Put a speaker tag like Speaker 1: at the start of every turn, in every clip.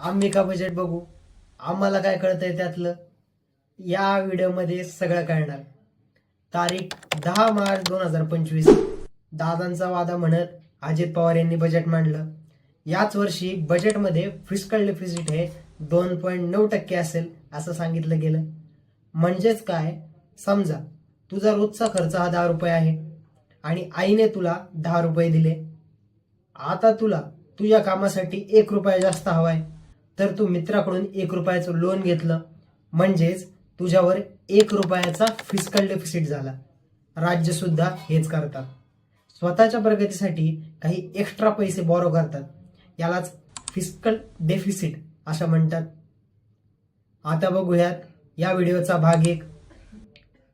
Speaker 1: आम्ही का बजेट बघू? आम्हाला काय कळतंय त्यातलं? या व्हिडिओमध्ये सगळं कळणार. तारीख दहा मार्च दोन हजार पंचवीस. दादांचा वादा म्हणत अजित पवार यांनी बजेट मांडलं. याच वर्षी बजेटमध्ये फिस्कल डेफिसिट हे दोन पॉईंट नऊ टक्के असेल असं सांगितलं गेलं. म्हणजेच काय? समजा तुझा रोजचा खर्च हा दहा रुपये आहे आणि आईने तुला दहा रुपये दिले. आता तुला तुझ्या कामासाठी एक रुपया जास्त हवा आहे तर तू मित्राकडून एक रुपयाचं लोन घेतलं. म्हणजेच तुझ्यावर एक रुपयाचा फिजिकल डेफिसिट झाला. राज्यसुद्धा हेच करतात. स्वतःच्या प्रगतीसाठी काही एक्स्ट्रा पैसे बॉरो करतात. यालाच फिजिकल डेफिसिट असं म्हणतात. आता बघूयात या व्हिडिओचा भाग एक.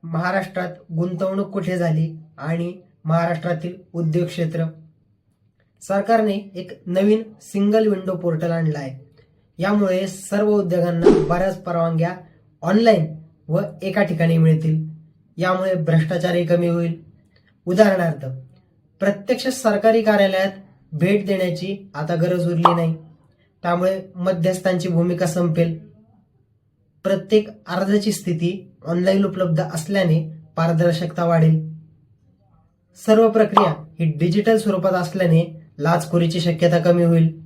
Speaker 1: महाराष्ट्रात गुंतवणूक कुठे झाली आणि महाराष्ट्रातील उद्योग क्षेत्र सरकारने एक नवीन सिंगल विंडो पोर्टल आणला आहे यामुळे सर्व उद्योगांना बऱ्याच परवानग्या ऑनलाईन व एका ठिकाणी मिळतील. यामुळे भ्रष्टाचारही कमी होईल. उदाहरणार्थ प्रत्यक्ष सरकारी कार्यालयात भेट देण्याची आता गरज उरली नाही. त्यामुळे मध्यस्थांची भूमिका संपेल. प्रत्येक अर्जाची स्थिती ऑनलाईन उपलब्ध असल्याने पारदर्शकता वाढेल. सर्व प्रक्रिया ही डिजिटल स्वरूपात असल्याने लाचखोरीची शक्यता कमी होईल.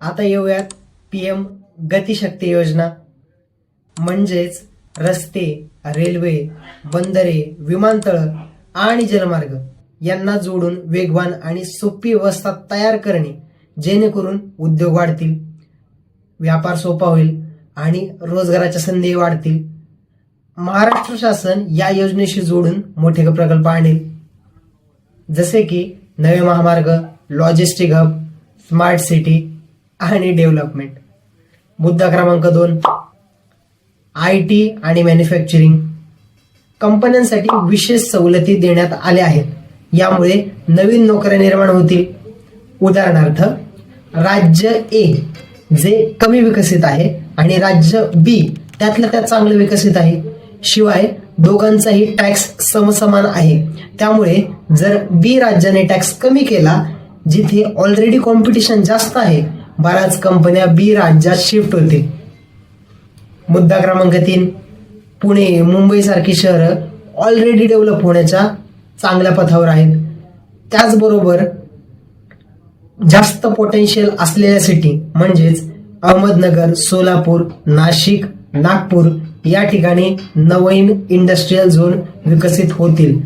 Speaker 1: आता येऊयात पी एम गतिशक्ती योजना म्हणजेच रस्ते रेल्वे बंदरे विमानतळ आणि जलमार्ग यांना जोडून वेगवान आणि सोपी व्यवस्था तयार करणे जेणेकरून उद्योग वाढतील व्यापार सोपा होईल आणि रोजगाराच्या संधी वाढतील. महाराष्ट्र शासन या योजनेशी जोडून मोठे प्रकल्प आणेल. जसे की नवे महामार्ग लॉजिस्टिक हब स्मार्ट सिटी आणि डेव्हलपमेंट. मुद्दा क्रमांक दोन आय टी आणि मॅन्युफॅक्चरिंग. कंपन्यांसाठी विशेष सवलती देण्यात आल्या आहेत. यामुळे नवीन नोकऱ्या निर्माण होतील. उदाहरणार्थ राज्य ए जे कमी विकसित आहे आणि राज्य बी त्यातलं त्यात चांगलं विकसित आहे. शिवाय दोघांचाही टॅक्स समसमान आहे. त्यामुळे जर बी राज्याने टॅक्स कमी केला जिथे ऑलरेडी कॉम्पिटिशन जास्त आहे बऱ्याच कंपन्या बी राज्यात शिफ्ट होते. मुद्दा क्रमांक तीन पुणे मुंबईसारखी शहरं ऑलरेडी डेव्हलप होण्याच्या चांगल्या पथावर आहेत. त्याचबरोबर जास्त पोटेन्शियल असलेल्या सिटी म्हणजेच अहमदनगर सोलापूर नाशिक नागपूर या ठिकाणी नवीन इंडस्ट्रीयल झोन विकसित होतील.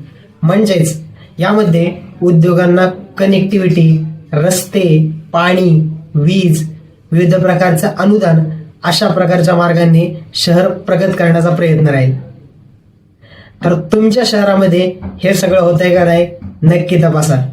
Speaker 1: म्हणजेच यामध्ये उद्योगांना कनेक्टिव्हिटी रस्ते पाणी वीज विविध प्रकारचं अनुदान अशा प्रकारच्या मार्गाने शहर प्रगत करण्याचा प्रयत्न राहील. तर तुमच्या शहरामध्ये हे सगळं होत आहे का नाही? नक्की तपासा.